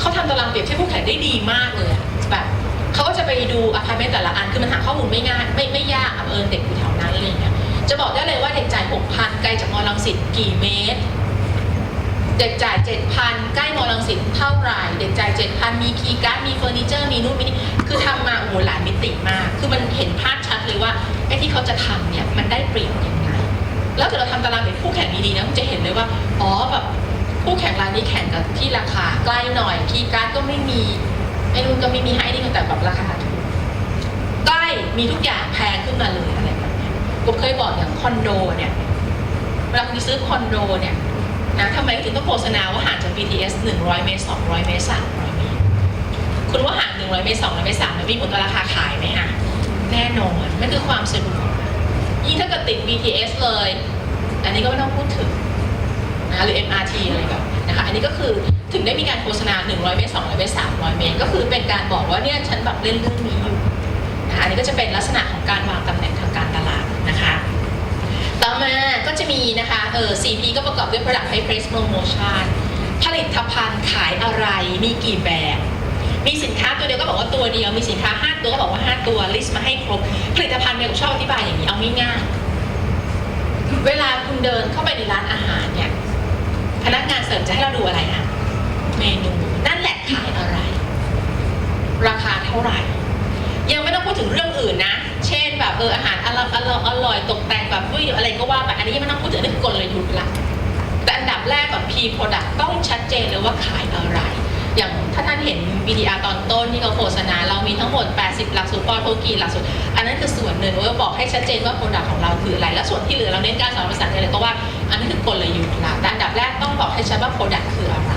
เขาทำตารางเปรียบเทียบคู่แข่งได้ดีมากเลยแบบเขาก็จะไปดูอพาคารเมนต์แต่ละอันคือมันหาข้อมูลไม่ง่ายไม่ไม่ยากอะเออเด็กอยู่แถวนั้นอะไรอย่างเงี้ยจะบอกได้เลยว่าเด็กจ่าย6,000ไกลจากมอลังสิตกี่เมตร เด็กจ่าย7,000ใกล้มอลังสิตเท่าไหร่ เด็กจ่าย7,000มีคีย์การ์ดมีเฟอร์นิเจอร์มีนู่นมีนี่คือทำมาโอ้โหหลายมิติมาก คือมันเห็นภาพชัดเลยว่าไอ้ที่เขาจะทำเนี่ยมันได้เปรียบยังไงแล้วถ้าเราทำตารางเป็นคู่แข่งดีๆนะคุณจะเห็นเลยว่าอ๋อแบบ คู่แข่งรายนี้แข่งกับที่ราคาใกล้หน่อยคีย์การ์ดก็ไม่มีไอ้นู่นก็ไม่มีให้นี่แต่แบบราคาถูกใกล้มีทุกอย่างแพงขึ้นมาเลยอะไรแบบนี้ผมเคยบอกอย่างคอนโดเนี่ยเวลาคุณซื้อคอนโดเนี่ยนะทำไมถึงต้องโฆษณาว่าห่างจาก BTS 100 เมตร 200 เมตร 300 เมตร คุณว่าห่าง 100 เมตร 200 เมตร 300 เมตรมีผลต่อราคาขายไหมอะ แน่นอนนั่นคือความสะดวกยิ่งถ้าเกิดติด BTS เลย อันนี้ก็ไม่ต้องพูดถึง นะหรือ MRT อะไรแบบนี้นะคะอันนี้ก็คือถึงได้มีการโฆษณา 100 เมตร 200 เมตร 300 เมตร ก็คือเป็นการบอกว่าเนี่ยฉันแบบเล่นเรื่องนี้อยู่นะคะอันนี้ก็จะเป็นลักษณะของการวางตำแหน่งทางการตลาดนะคะต่อมาก็จะมีนะคะเออ CP ก็ประกอบด้วย Product High Price Promotion ผลิตภัณฑ์ขายอะไรมีกี่แบบ มีสินค้าตัวเดียวก็บอกว่าตัวเดียว มีสินค้า 5 ตัวก็บอกว่า 5 ตัวลิสต์มาให้ครบ ผลิตภัณฑ์เนี่ยผมชอบอธิบายอย่างนี้เอาง่ายๆเวลาคุณเดินเข้าไปในร้านอาหารเนี่ย พนักงานเสิร์ฟจะให้เราดูอะไรอะเมนูนั่นแหละขายอะไร ราคาเท่าไหร่ ยังไม่ต้องพูดถึงเรื่องอื่นนะ เช่นแบบเอออาหารอร่อยอร่อยอร่อยตกแต่งแบบวิวอะไรก็ว่าไปอันนี้ยังไม่ต้องพูดถึงเรื่องกลยุทธ์ละแต่อันดับแรกก่อน P product ต้องชัดเจนเลยว่าขายอะไร อย่างถ้าท่านเห็น VDR ตอนต้นที่เขาโฆษณา เรามีทั้งหมด 80 หลักสูตรปอโทกีหลักสูตรอันนั้นคือส่วนหนึ่งว่าบอกให้ชัดเจนว่า product ของเราคืออะไร แล้วส่วนที่เหลือเราเน้นการสอนภาษาอะไรก็ว่า อันนั้คือกลยุทธ์ละแต่อันดับแรกต้องบอกให้ชัดว่า product คืออะไร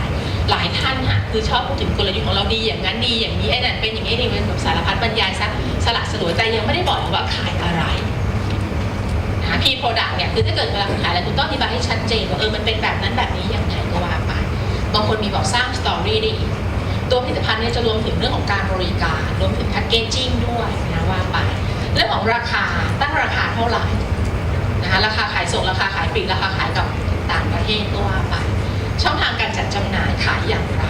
หลายท่านค่ะคือชอบพูดถึงกลยุทธ์ของเราดีอย่างนั้นดีอย่างนี้ไอ้นั่นเป็นอย่างนี้นี่เป็นแบบสารพัดบรรยายซะสละสลวยแต่ยังไม่ได้บอกว่าขายอะไรนะคะ P product เนี่ยคือถ้าเกิดเวลาคุณขายอะไรคุณต้องอธิบายให้ชัดเจนว่าเออมันเป็นแบบนั้นแบบนี้อยังไงก็ว่าไปบางคนมีบอกสร้างสตอรี่ได้อีกตัวผลิตภัณฑ์เนี่ยจะรวมถึงเรื่องของการบริการรวมถึงแพคเกจจิ้งด้วยนะว่าไปเรื่องของราคาตั้งราคาเท่าไหร่ นะคะราคาขายส่งราคาขายปลีกราคาขายกับต่างประเทศก็ว่าไปช่องทางการจัดจำหน่ายขายอย่างไร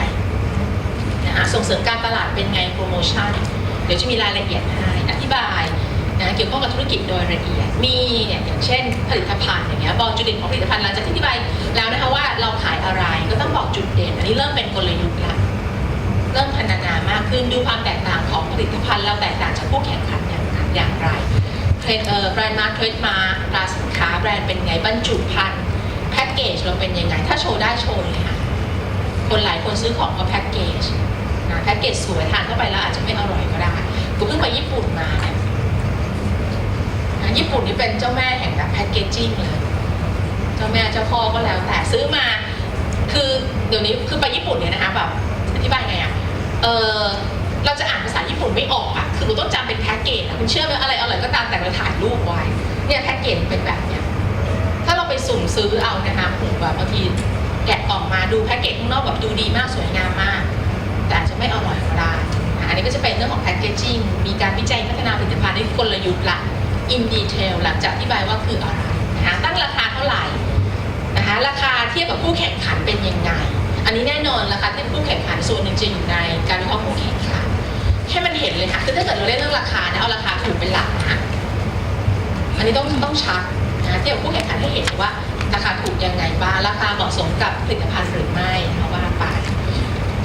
นะคะส่งเสริมการตลาดเป็นไงโปรโมชั่นเดี๋ยวจะมีรายละเอียดให้อธิบายนะเกี่ยวข้องกับธุรกิจโดยละเอียด มีเนี่ยอย่างเช่น ผลิตภัณฑ์อย่างเงี้ยบอกจุดเด่นของผลิตภัณฑ์หลังจากที่อธิบายแล้วนะคะว่าเราขายอะไรก็ต้องบอกจุดเด่น อันนี้เริ่มเป็นกลยุทธ์ละเริ่มพัฒนามากขึ้นดูความแตกต่างของผลิตภัณฑ์เราแตกต่างจากคู่แข่งขันอย่างอย่างไร แบรนด์มาร์เทรดมาตราสินค้าแบรนด์เป็นไงบรรจุภัณฑ์แพ็กเกจเราเป็นยังไง ถ้าโชว์ได้โชว์เลยค่ะ คนหลายคนซื้อของเพราะแพ็กเกจนะแพ็กเกจสวยทานเข้าไปแล้วอาจจะไม่อร่อยก็ได้กูเพิ่งไปญี่ปุ่นมาเนี่ยญี่ปุ่นนี่เป็นเจ้าแม่แห่งแบบแพ็กเกจจิ้งเลย เจ้าแม่เจ้าพ่อก็แล้วแต่ซื้อมา คือเดี๋ยวนี้คือไปญี่ปุ่นเนี่ยนะคะแบบอธิบายไงอะเออ เราจะอ่านภาษาญี่ปุ่นไม่ออกอะคือเราต้องจำเป็นแพ็กเกจอะคุณเชื่อไหมอะไรอร่อยก็ตามแต่เราถ่ายรูปไว้ เนี่ยแพ็กเกจเป็นแบบเนี้ย ถ้าเราไปสุ่มซื้อเอานะคะผมแบบบางทีแกะออกมาดูแพ็กเกจข้างนอกแบบดูดีมากสวยงามมาก แต่อาจจะไม่อร่อยก็ได้ อันนี้ก็จะเป็นเรื่องของแพ็กเกจจิ้ง มีการวิจัยพัฒนาผลิตภัณฑ์ด้วยกลยุทธ์ละอินดีเทลหลังจากอธิบายว่าคืออะไรนะคะตั้งราคาเท่าไหร่นะคะราคาเทียบกับคู่แข่งขันเป็นยังไงอันนี้แน่นอนราคาเทียบคู่แข่งขันส่วนหนึ่งจะอยู่ในการวิเคราะห์คู่แข่งขัน ให้มันเห็นเลยค่ะคือถ้าเกิดเราเล่นเรื่องราคาเนี่ยเอาราคาถูกเป็นหลักนะอันนี้ต้องต้องชัดนะเทียบกับคู่แข่งขันให้เห็นว่าราคาถูกยังไงบ้างราคาเหมาะสมกับผลิตภัณฑ์หรือไม่เอาว่าไป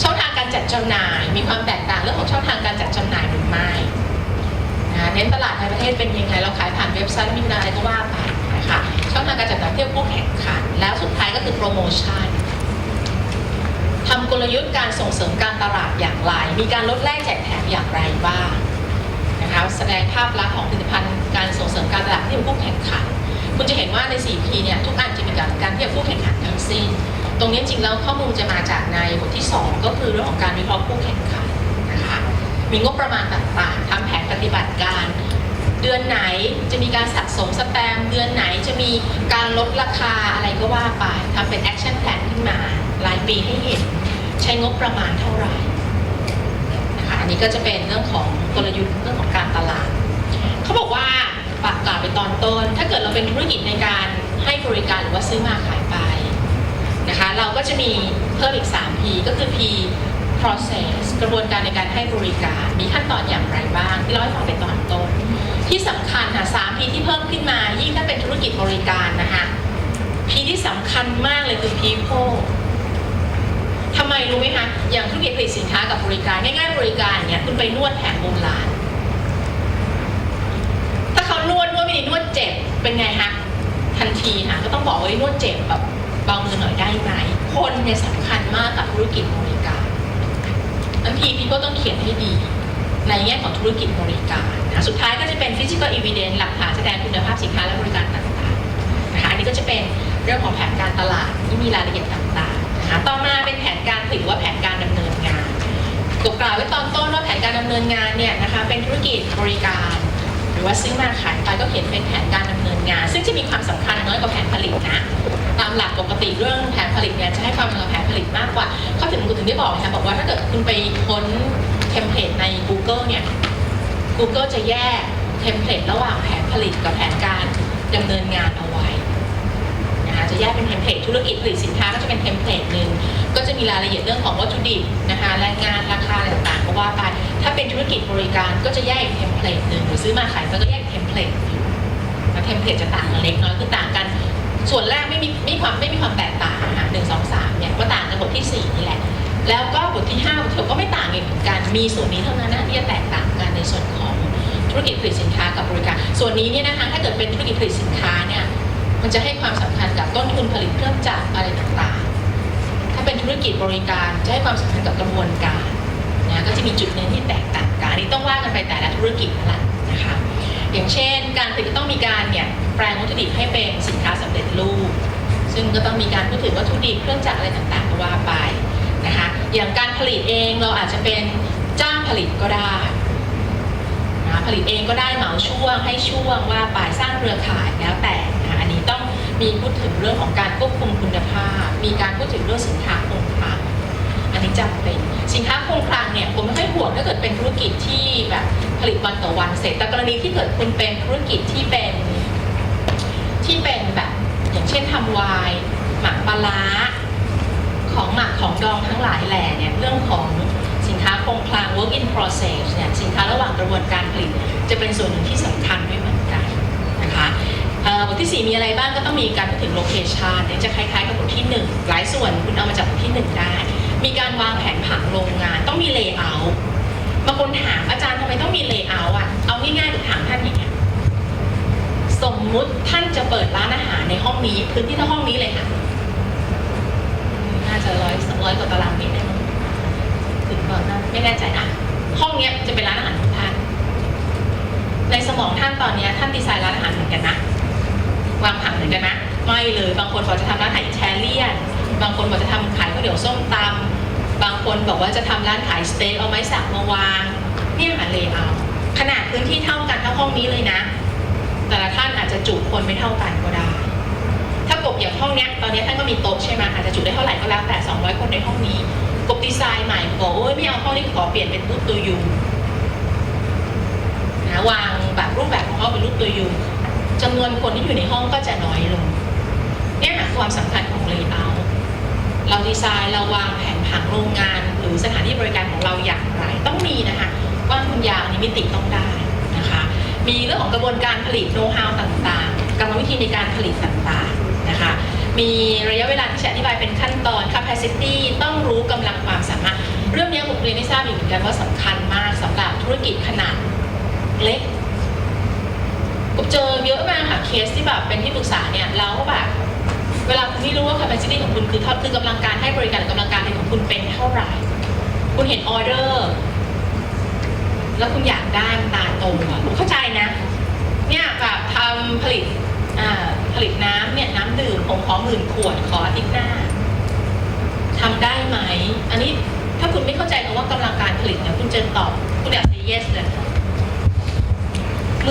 ช่องทางการจัดจำหน่าย มีความแตกต่างเรื่องของช่องทางการจัดจำหน่ายหรือไม่นะเน้นตลาดในประเทศเป็นยังไงเราขายผ่านเว็บไซต์มีอะไรก็ว่าไปนะคะช่องทางการจัดจำหน่ายเทียบคู่แข่งขันแล้วสุดท้ายก็คือโปรโมชั่น ทำกลยุทธ์การส่งเสริมการตลาดอย่างไร มีการลดแลกแจกแถมอย่างไรบ้างนะคะแสดงภาพลักษณ์ของผลิตภัณฑ์การส่งเสริมการตลาดที่เป็นคู่แข่งขัน คุณจะเห็นว่าใน 4P เนี่ยทุกอันจะมีการการเทียบคู่แข่งขันทั้งสิ้น ตรงนี้จริงแล้วข้อมูลจะมาจากในบทที่ 2 ก็คือเรื่องของการวิเคราะห์คู่แข่งขันนะคะมีงบประมาณต่างๆทำแผนปฏิบัติการ เดือนไหนจะมีการสะสมสแตมเดือนไหนจะมีการลดราคาอะไรก็ว่าไปทำเป็นแอคชั่นแพลนขึ้นมา รายปีให้เห็น ใช้งบประมาณเท่าไหร่นะคะอันนี้ก็จะเป็นเรื่องของกลยุทธ์เรื่องของการตลาดเขาบอกว่าปากกล่าวไปตอนต้น ถ้าเกิดเราเป็นธุรกิจในการให้บริการหรือว่าซื้อมาขายไปนะคะเราก็จะมีเพิ่มอีก 3P ก็คือ P process กระบวนการในการให้บริการ มีขั้นตอนอย่างไรบ้าง ที่เราให้ฟังในตอนต้น ที่สำคัญค่ะสามพีที่เพิ่มขึ้นมา ยิ่งถ้าเป็นธุรกิจบริการนะคะพีที่สำคัญมากเลยคือ people ทำไมรู้ไหมคะ อย่างธุรกิจผลิตสินค้ากับบริการ ง่ายๆบริการเนี่ยคุณไปนวดแผนโบราณ ถ้าเขานวดนวดไม่ดีนวดเจ็บเป็นไงคะทันทีค่ะก็ต้องบอกว่านวดเจ็บแบบเบามือหน่อยได้ไหมคนเนี่ยสำคัญมากกับธุรกิจบริการอันทีพี่ก็ต้องเขียนให้ดี ในแง่ของธุรกิจบริการนะสุดท้ายก็จะเป็น physical evidence หลักฐานแสดงคุณภาพสินค้าและบริการต่างๆนะคะอันนี้ก็จะเป็นเรื่องของแผนการตลาดที่มีรายละเอียดต่างๆ นะคะต่อมาเป็นแผนการผลิตหรือว่าแผนการดำเนินงานกกล่าวไว้ตอนต้นว่าแผนการดำเนินงานเนี่ยนะคะเป็นธุรกิจบริการ หรือว่าซื้อมาขายไปก็เขียนเป็นแผนการดำเนินงาน ซึ่งจะมีความสำคัญน้อยกว่าแผนผลิตนะตามหลักปกติเรื่องแผนผลิตเนี่ยจะให้ความสำคัญกับแผนผลิตมากกว่าเขาถึงคุณถึงได้บอกนะคะบอกว่าถ้าเกิดคุณไปค้นเทมเพลตใน Google เนี่ย Google จะแยกเทมเพลตระหว่างแผนผลิตกับแผนการดำเนินงานเอาไว้ นะคะจะแยกเป็นเทมเพลตธุรกิจผลิตสินค้าก็จะเป็นเทมเพลตหนึ่งก็จะมีรายละเอียดเรื่องของวัตถุดิบนะคะแรงงานราคาอะไรต่างๆก็ว่าไปถ้าเป็นธุรกิจบริการก็จะแยกเทมเพลตหนึ่งหรือซื้อมาขายไปก็แยกเทมเพลตหนึ่แล้วเทมเพลตจะต่างกันเล็กน้อยคือต่างกัน ส่วนแรกไม่มีไม่ความไม่มีความแตกต่างนะคะหนึ่งสองสามเนี่ยก็ต่างกันบทที่สี่นี่แหละแล้วก็บทที่5บทที่หกก็ไม่ต่างกันเหมือนกันมีส่วนนี้เท่านั้นนะที่จะแตกต่างกันในส่วนของธุรกิจผลิตสินค้ากับบริการ ส่วนนี้เนี่ยนะคะถ้าเกิดเป็นธุรกิจผลิตสินค้าเนี่ย มันจะให้ความสำคัญกับต้นทุนผลิตเครื่องจักรอะไรต่างๆ ถ้าเป็นธุรกิจบริการจะให้ความสำคัญกับกระบวนการนะก็จะมีจุดเน้นที่แตกต่างกันอันนี้ต้องว่ากันไปแต่ละธุรกิจนั่นแหละนะคะอย่างเช่น การผลิตต้องมีการเนี่ยแปลงวัตถุดิบให้เป็นสินค้าสำเร็จรูป ซึ่งก็ต้องมีการพูดถึงวัตถุดิบเครื่องจักรอะไรต่างๆก็ว่าไปนะคะอย่างการผลิตเองเราอาจจะเป็นจ้างผลิตก็ได้นะผลิตเองก็ได้เหมาช่วงให้ช่วงว่าไปสร้างเครือข่ายแล้วแต่ มีพูดถึงเรื่องของการควบคุมคุณภาพ มีการพูดถึงเรื่องสินค้าคงคลังอันนี้จำเป็นสินค้าคงคลังเนี่ยผมไม่ค่อยห่วงถ้าเกิดเป็นธุรกิจที่แบบผลิตวันต่อวันเสร็จแต่กรณีที่เกิดคุณเป็นธุรกิจที่เป็นที่เป็นแบบอย่างเช่นทำไวน์หมักปลาร้าของหมักของดองทั้งหลายแหล่เนี่ยเรื่องของสินค้าคงคลัง work in process เนี่ยสินค้าระหว่างกระบวนการผลิต จะเป็นส่วนหนึ่งที่สำคัญด้วยเหมือนกันนะคะเอ่อ บทที่ 4 มีอะไรบ้างก็ต้องมีการพูดถึงโลเคชันเนี่ยจะคล้ายๆกับบทที่ 1 หลายส่วนคุณเอามาจากบทที่ 1 ได้ มีการวางแผนผังโรงงาน ต้องมีเลเยอร์บางคนถามอาจารย์ทำไมต้องมีเลเยอร์อะเอาง่ายๆคือถามท่านอย่างเงี้ยสมมุติท่านจะเปิดร้านอาหารในห้องนี้ พื้นที่เท่าห้องนี้เลยค่ะน่าจะร้อยร้อยกว่าตารางเมตรได้มั้งถึงเปล่านะไม่แน่ใจนะห้องเนี้ยจะเป็นร้านอาหารของท่านในสมองท่านตอนนี้ท่านดีไซน์ร้านอาหารเหมือนกันนะ วางผังเหมือนกันนะไม่เลยบางคนบอกจะทำร้านอาหารอิตาเลียน บางคนบอกจะทำขายข้าวเหนียวส้มตำบางคนบอกว่าจะทำร้านขายสเต็กเอาไม้สักมาวางเนี่ยหาเลเยอร์ขนาดพื้นที่เท่ากันเท่าห้องนี้เลยนะ แต่ละท่านอาจจะจุคนไม่เท่ากันก็ได้ ถ้ากบอย่างห้องเนี้ยตอนนี้ท่านก็มีโต๊ะใช่ไหมอาจจะจุได้เท่าไหร่ก็แล้วแต่ 200 คนในห้องนี้กบดีไซน์ใหม่บอกโอ้ยไม่เอาห้องนี้ขอเปลี่ยนเป็นรูปตัวยูนะวางแบบรูปแบบของห้องเป็นรูปตัวยู จำนวนคนที่อยู่ในห้องก็จะน้อยลงเนี่ยหาความสำคัญของเลเยอร์เราดีไซน์เราวางแผนผังโรงงาน หรือสถานที่บริการของเราอย่างไรต้องมีนะคะกว้างคุณยาวนี้มิติต้องได้นะคะ มีเรื่องของกระบวนการผลิตโน้ตฮาวต่างๆกรรมวิธีในการผลิตต่างๆนะคะ มีระยะเวลาที่จะอธิบายเป็นขั้นตอน capacity ต้องรู้กำลังความสามารถ เรื่องนี้ผมเรียนไม่ทราบอยู่เหมือนกันว่าสำคัญมากสำหรับธุรกิจขนาดเล็ก ผมเจอเยอะมากค่ะเคสที่แบบเป็นที่ปรึกษาเนี่ยแล้วแบบเวลาคุณไม่รู้ว่า capacity ของคุณคือเท่าคือกำลังการให้บริการกำลังการผลิตของคุณเป็นเท่าไหร่ คุณเห็นออเดอร์ แล้วคุณอยากได้มันตาโตอะผมเข้าใจนะ เนี่ยแบบทำผลิตผลิตน้ำเนี่ยน้ำดื่มผมขอหมื่นขวดขออาทิตย์หน้าทำได้ไหม อันนี้ถ้าคุณไม่เข้าใจคำว่ากำลังการผลิตเนี่ยคุณจะตอบ คุณอยาก say yes เลย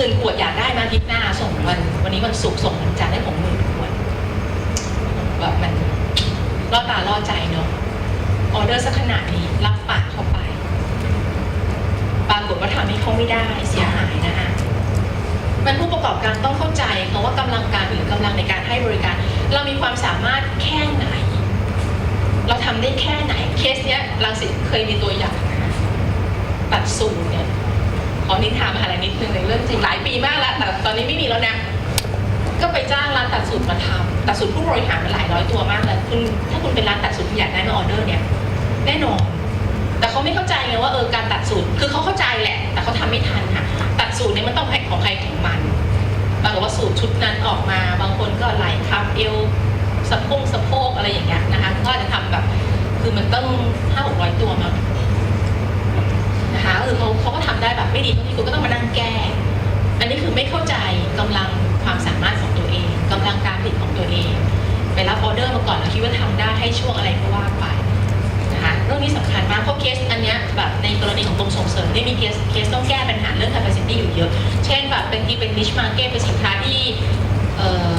หมื่นขวดอยากได้มาทิตย์หน้าส่งวันวันนี้วันศุกร์ส่งวันจันทร์ให้ผมหมื่นขวดแบบมันล่อตาล่อใจเนาะออเดอร์สักขนาดนี้รับปากเข้าไปปรากฏว่าทำให้เขาไม่ได้เสียหายนะคะมันผู้ประกอบการต้องเข้าใจคำว่ากำลังการหรือกำลังในการให้บริการ เรามีความสามารถแค่ไหน เราทำได้แค่ไหนเคสเนี้ยรังสิตเคยมีตัวอย่างนะตัดสูตรเนี่ย ขอนิทามหาลัยนิดนึงในเรื่องจริงหลายปีมากแล้วแต่ตอนนี้ไม่มีแล้วนะ ก็ไปจ้างร้านตัดสูตรมาทำตัดสูตรผู้บริหารมาหลายร้อยตัวมากเลยคุณถ้าคุณเป็นร้านตัดสูตรคุณอยากได้มาออเดอร์เนี่ยแน่นอน แต่เขาไม่เข้าใจไงว่าเออการตัดสูตรคือเขาเข้าใจแหละ แต่เขาทำไม่ทันค่ะตัดสูตรเนี่ยมันต้องแผกของใครของมันปรากฏว่าสูตรชุดนั้นออกมา บางคนก็ไหลคับเอวสะโพกสะโพกอะไรอย่างเงี้ยนะคะก็จะทำแบบ คือมันต้องห้าหกร้อยตัวมั้ง นะคะก็คือเขาเขาก็ทำได้แบบไม่ดีเท่าที่คุณก็ต้องมานั่งแก้ อันนี้คือไม่เข้าใจกำลังความสามารถของตัวเองกำลังการผลิตของตัวเองไปรับออเดอร์มาก่อนแล้วคิดว่าทำได้ให้ช่วงอะไรก็ว่าไปนะคะเรื่องนี้สำคัญมากเพราะเคสอันเนี้ยแบบในกรณีของกรมส่งเสริมเนี่ยมีเคสเคสต้องแก้ปัญหาเรื่อง capacity อยู่เยอะ เช่นแบบเป็นที่เป็น niche market เป็นสินค้าที่เอ่อ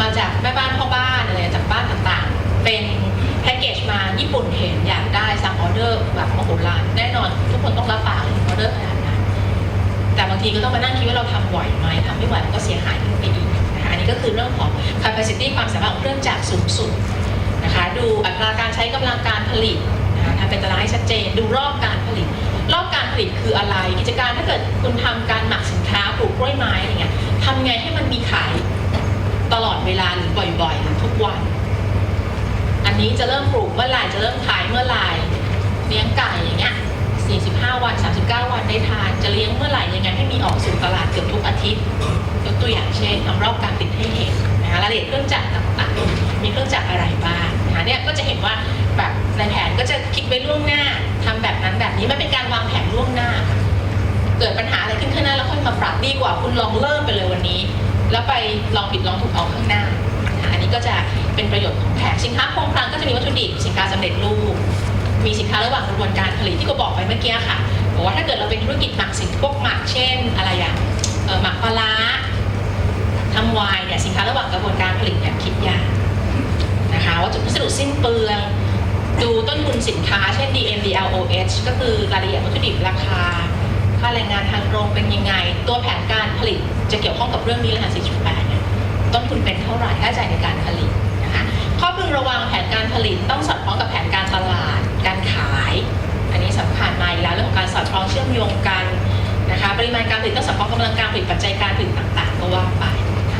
มาจากแม่บ้านพ่อบ้านอะไรจากบ้านต่างๆ เป็น พ็กเกจมาญี่ปุ่นเห็นอยากได้สั่งออเดอร์แบบมโหฬารแน่นอน ทุกคนต้องรับปากเลยออเดอร์ขนาดนั้นแต่บางทีก็ต้องมานั่งคิดว่าเราทำไหวไหมทำไม่ไหวมันก็เสียหายขึ้นไปอีกนะคะอันนี้ก็คือเรื่องของ capacity ความสามารถของเครื่องจักรสูงสุดนะคะดูอัตราการใช้กำลังการผลิตนะคะทำเป็นตารางให้ชัดเจน ดูรอบการผลิต รอบการผลิตคืออะไร กิจการถ้าเกิดคุณทำการหมักสินค้าปลูกกล้วยไม้อะไรเงี้ยทำไงให้มันมีขายตลอดเวลาหรือบ่อยๆหรือทุกวัน นี้จะเริ่มปลูกเมื่อไหร่จะเริ่มขายเมื่อไหร่เลี้ยงไก่อย่างเงี้ย45 วัน 39 วันได้ทาน จะเลี้ยงเมื่อไหร่ยังไงให้มีออกสู่ตลาดเกือบทุกอาทิตย์ยกตัวอย่างเช่นทำรอบการติดให้เห็นนะคะรายละเอียดเครื่องจักรต่างๆ มีเครื่องจักรอะไรบ้างนะคะเนี่ยก็จะเห็นว่าแบบในแผนก็จะคิดไว้ล่วงหน้าทำแบบนั้นแบบนี้มันเป็นการวางแผนล่วงหน้า เกิดปัญหาอะไรขึ้นข้างหน้าแล้วค่อยมาปรับดีกว่าคุณลองเริ่มไปเลยวันนี้ แล้วไปลองผิดลองถูกเอาข้างหน้านะะอันนี้ก็จะ เป็นประโยชน์ของแผนสินค้าคงคลังก็จะมีวัตถุดิบสินค้าสำเร็จรูป มีสินค้าระหว่างกระบวนการผลิตที่ก็บอกไปเมื่อกี้ค่ะบอกว่าถ้าเกิดเราเป็นธุรกิจหมักสินพวกหมักเช่น อะไรอะเอ่อหมักปลาร้าทำไวน์เนี่ยสินค้าระหว่างกระบวนการผลิตเนี่ยคิดยากนะคะวัตถุวัสดุสิ้นเปลืองดูต้นทุนสินค้าเช่น DM DLOH ก็คือรายละเอียดวัตถุดิบราคา ค่าแรงงานทางตรงเป็นยังไง ตัวแผนการผลิตจะเกี่ยวข้องกับเรื่องนี้เลยค่ะ4.8เนี่ยต้นทุนเป็นเท่าไหร่ค่าใช้จ่ายในการผลิต ระวังแผนการผลิตต้องสอดคล้องกับแผนการตลาด การขาย อันนี้สำคัญมาอีกแล้วเรื่องของการสอดคล้องเชื่อมโยงกันนะคะปริมาณการผลิตต้องสอดคล้องกำลังการผลิตปัจจัยการผลิตต่างๆ ก็ว่าไป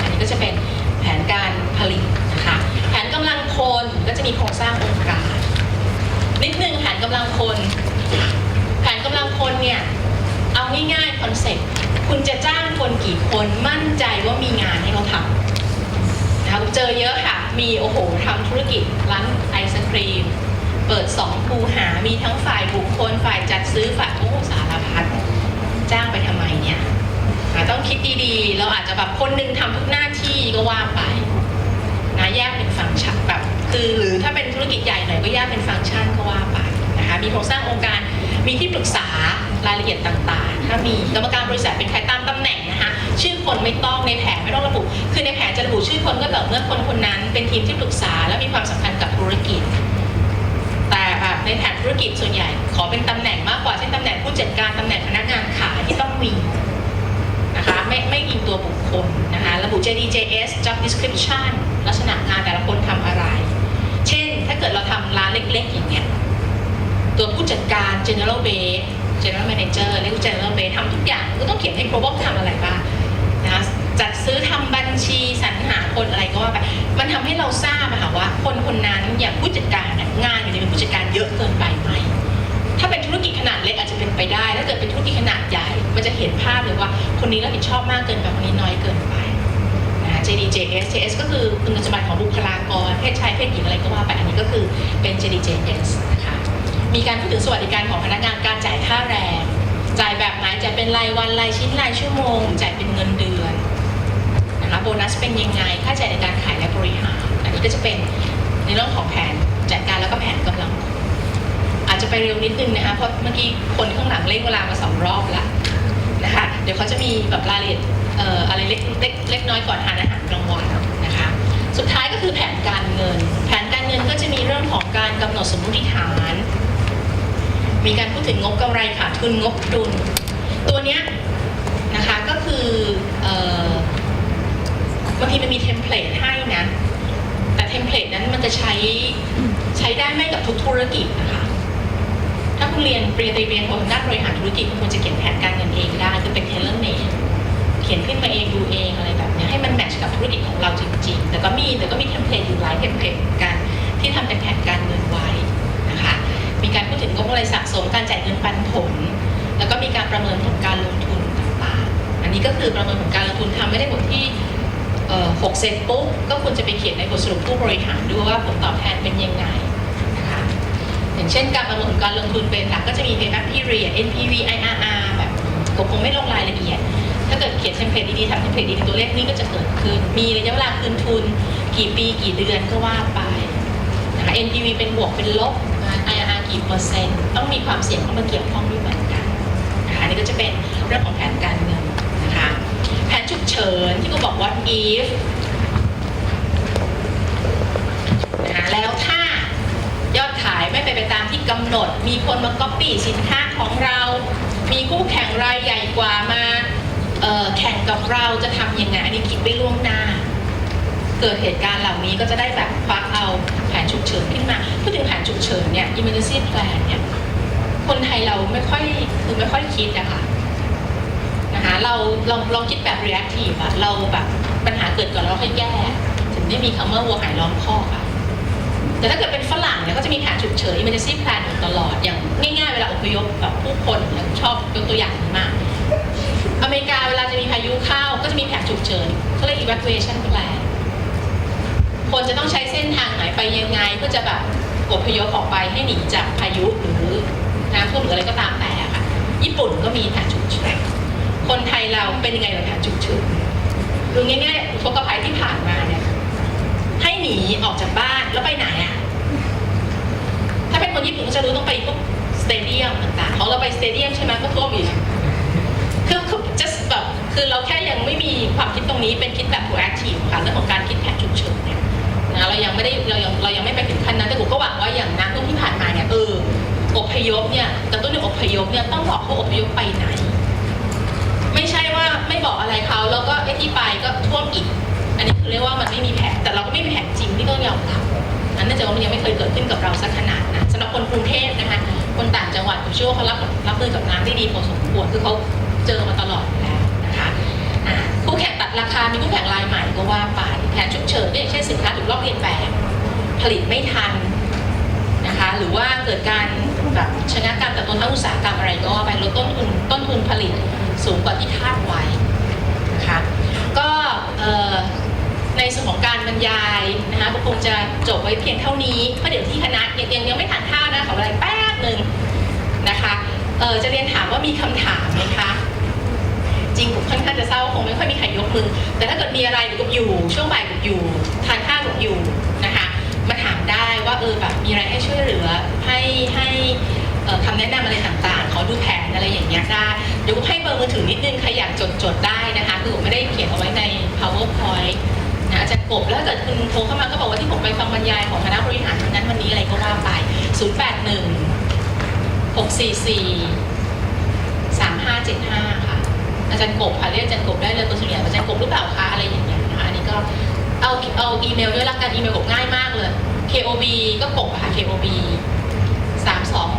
อันนี้ก็จะเป็นแผนการผลิตนะคะแผนกำลังคนก็จะมีโครงสร้างองค์การนิดนึงแผนกำลังคน แผนกำลังคนเนี่ยเอาง่ายๆคอนเซ็ปต์คุณจะจ้างคนกี่คนมั่นใจว่ามีงานให้เขาทำ นะคะเจอเยอะค่ะ มีโอ้โหทำธุรกิจร้านไอศครีม เปิดสองคูหา มีทั้งฝ่ายบุคคล ฝ่ายจัดซื้อ ฝ่ายโอ้สารพัด จ้างไปทำไมเนี่ยต้องคิดดีๆ เราอาจจะแบบคนนึงทำทุกหน้าที่ก็ว่าไปนะแยกเป็นฟังก์ชันแบบ คือหรือถ้าเป็นธุรกิจใหญ่หน่อยก็แยกเป็นฟังก์ชันก็ว่าไปนะคะ มีโครงสร้างองค์การ มีที่ปรึกษารายละเอียดต่างๆ ถ้ามีกรรมการบริษัทเป็นใครตามตำแหน่งนะคะชื่อคนไม่ต้องในแผนไม่ต้องระบุ คือในแผนจะระบุชื่อคนก็ต่อเมื่อคนคนนั้น เป็นทีมที่ปรึกษาและมีความสำคัญกับธุรกิจ แต่แบบในแผนธุรกิจส่วนใหญ่ ขอเป็นตำแหน่งมากกว่าเช่นตำแหน่งผู้จัดการตำแหน่งพนักงานขายที่ต้องมีนะคะไม่ไม่อิงตัวบุคคลนะคะระบุ JDJS job description ลักษณะงานแต่ละคนทำอะไร เช่นถ้าเกิดเราทำร้านเล็กๆอย่างเงี้ย ตัวผู้จัดการ general base general manager เรียก general base ทำทุกอย่างก็ต้องเขียนให้ครบว่าทำอะไรบ้างนะคะจัดซื้อทำบัญชีสรรหาคนอะไรก็ว่าไปมันทำให้เราทราบอะค่ะว่า คนคนนั้นอย่างผู้จัดการงานอยู่ในเป็นผู้จัดการเยอะเกินไปไหมถ้าเป็นธุรกิจขนาดเล็กอาจจะเป็นไปได้ถ้าเกิดเป็นธุรกิจขนาดใหญ่ มันจะเห็นภาพเลยว่าคนนี้รับผิดชอบมากเกินไปคนนี้น้อยเกินไปนะคะ JDJS JS ก็คือคุณสมบัติของบุคลากรเพศชายเพศหญิงอะไรก็ว่าไปอันนี้ก็คือเป็น JDJS มีการพูดถึงสวัสดิการของพนักงานการจ่ายค่าแรง จ่ายแบบไหนจ่ายเป็นรายวันรายชิ้นรายชั่วโมง จ่ายเป็นเงินเดือนนะคะโบนัสเป็นยังไง ค่าใช้จ่ายในการขายและบริหาร อันนี้ก็จะเป็นในเรื่องของแผนจัดการแล้วก็แผนกำลัง อาจจะไปเร็วนิดนึงนะคะเพราะเมื่อกี้คนข้างหลังเร่งเวลามาสองรอบแล้วนะคะเดี๋ยวเขาจะมีแบบรายละเอียดอะไรเล็กเล็กเล็กน้อยก่อนทานอาหารกลางวันนะคะ สุดท้ายก็คือแผนการเงิน แผนการเงินก็จะมีเรื่องของการกำหนดสมมติฐาน มีการพูดถึงงบกำไรขาดทุนงบดุล ตัวเนี้ยนะคะก็คืออบางทีมันมีเทมเพลตให้นะ แต่เทมเพลตนั้นมันจะใช้ใช้ได้ไม่กับทุกธุรกิจนะคะถ้าคุณเรียนปริญญาตรีปริญญาโทางด้านบริหารธุรกิจคุณควรจะเขียนแผนการเงินเองได้คือเป็นเทเลอร์เมดเขียนขึ้นมาเองดูเองอะไรแบบนี้ให้มันแมทช์กับธุรกิจของเราจริงๆ แต่ก็มีแต่ก็มีเทมเพลตอยู่หลายเทมเพลตกันที่ทำเป็นแผนการเงิน การพูดถึงงบอะไรสะสมการจ่ายเงินปันผล แล้วก็มีการประเมินผลการลงทุนต่างๆ อันนี้ก็คือประเมินผลการลงทุนทำไม่ได้บทที่หกเซนปุ๊บก็ควรจะไปเขียนในบทสรุปผู้บริหารด้วยว่าผลตอบแทนเป็นยังไงนะคะอย่างเช่นการประเมินผลการลงทุนเป็นหลักก็จะมี payback period NPV IRR แบบผมคงไม่ลงรายละเอียด ถ้าเกิดเขียนเทมเพลตดีๆทำเทมเพลตดีๆตัวเลขนี้ก็จะเกิดขึ้น มีระยะเวลาคืนทุน กี่ปีกี่เดือนก็ว่าไปนะคะ NPV เป็นบวกเป็นลบ กี่เปอร์เซ็นต์ต้องมีความเสี่ยงเข้ามาเกี่ยวข้องด้วยเหมือนกันนะคะนนี้ก็จะเป็นเรื่องของแผนการเงินนะคะแผนฉุกเฉินที่ก็บอก what if นะคะแล้วถ้ายอดขายไม่ไปนไปตามที่กำหนด มีคนมาก๊อปปี้สินค้าของเรา มีคู่แข่งรายใหญ่กว่ามาแข่งกับเราจะทำยังไงอันนี้คิดไว้ล่วงหน้า เกิดเหตุการณ์เหล่านี้ก็จะได้แบบควักเอา นฉุกเฉินขึ้นมาพูดถึงแผนฉุกเฉินเนี่ย emergency plan เนี่ยคนไทยเราไม่ค่อยคือไม่ค่อยคิดอะค่ะนะคะเราเราเราคิดแบบ reactive อะเราแบบปัญหาเกิดก่อนแล้วเราค่อยแก้ถึงได้มีคำว่าวัวหายล้อมคอกอะแต่ถ้าเกิดเป็นฝรั่งเนี่ยก็จะมีแผนฉุกเฉิน emergency plan อยู่ตลอดอย่างง่ายๆ เวลาอพยพแบบผู้คนเนี่ยชอบยกตัวอย่างนี้มากอเมริกาเวลาจะมีพายุเข้าก็จะมีแผนฉุกเฉินเขาเรียก evacuation plan คนจะต้องใช้เส้นทางไหนไปยังไงเพื่อจะแบบอพยพออกไปให้หนีจากพายุหรือน้ำท่วมหรืออะไรก็ตามแต่ค่ะ ญี่ปุ่นก็มีแผนฉุกเฉินคนไทยเราเป็นยังไงกับแผนฉุกเฉินดูง่ายๆอุทกภัยที่ผ่านมาเนี่ยให้หนีออกจากบ้านแล้วไปไหนอะถ้าเป็นคนญี่ปุ่นก็จะรู้ต้องไปพวกสเตเดียมต่างๆของเราไปสเตเดียมใช่ไหมก็ท่วมอีกคือคือ just แบบคือเราแค่ยังไม่มีความคิดตรงนี้เป็นคิดแบบ proactive ค่ะเรื่องของการคิดแผนฉุกเฉินเนี่ย นะเรายังไม่ได้เรายังเรายังไม่ไปถึงขั้นนั้นแต่ผมก็หวังว่าอย่างน้ำท่วมที่ผ่านมาเนี่ยเอออพยพเนี่ยกระตุ้นให้อพยพเนี่ยต้องบอกเขาอพยพไปไหน ไม่ใช่ว่าไม่บอกอะไรเขาแล้วก็ไอ้ที่ไปก็ท่วมอีก อันนี้คือเรียกว่ามันไม่มีแผนแต่เราก็ไม่มีแผนจริงที่ต้องยอมรับอันนั้นเองจากว่ามันยังไม่เคยเกิดขึ้นกับเราสักขนาดนั้นสำหรับคนกรุงเทพนะคะคนต่างจังหวัดผมเชื่อว่าเขารับรับมือกับน้ำได้ดีพอสมควรคือเขาเจอมาตลอดแล้ว คู่แข่งตัดราคา มีคู่แข่งรายใหม่ก็ว่าไปแผนฉุกเฉินเนี่ยอย่างเช่นสินค้าถูกลอกเลียนแบบผลิตไม่ทันนะคะหรือว่าเกิดการแบบชะงักการเติบโตทางอุตสาหกรรมอะไรก็ว่าไปลดต้นทุนต้นทุนผลิตสูงกว่าที่คาดไว้นะคะก็ในส่วนของการบรรยายนะคะก็คงจะจบไว้เพียงเท่านี้เพราะเดี๋ยวที่คณะยังยังยังไม่ทานข้าวนะขอเวลาแป๊บหนึ่งนะคะจะเรียนถามว่ามีคำถามไหมคะ ริงผมค่อนข้างจะเศร้าคงไม่ค่อยมีใครยกมือแต่ถ้าเกิดมีอะไรกับอยู่ ช่วงบ่ายกับอยู่ทานข้าวกับอยู่นะคะมาถามได้ว่าเออแบบมีอะไรให้ช่วยเหลือให้ให้คำแนะนำอะไรต่างๆขอดูแผนอะไรอย่างเงี้ยได้เดี๋ยวให้เบอร์มือถือนิดนึงใครอยากจดจดๆได้นะคะคือผมไม่ได้เขียนเอาไว้ใน powerpoint นะอาจารย์กบแล้วถ้าเกิดคุณโทรเข้ามาก็บอกว่าที่ผมไปฟังบรรยายของคณะบริหารวันนั้นวันนี้อะไรก็ว่าไป 081 644 3575ค่ะ อาจารย์กบค่ะเรียกอาจารย์กบได้เลยคนส่วนใหญ่อาจารย์กบหรือเปล่าคะอะไรอย่างเงี้ยนะคะอันนี้ก็เอาเอาอีเมลด้วยละกันอีเมลกบง่ายมากเลย KOB ก็กบค่ะ KOB สามสอง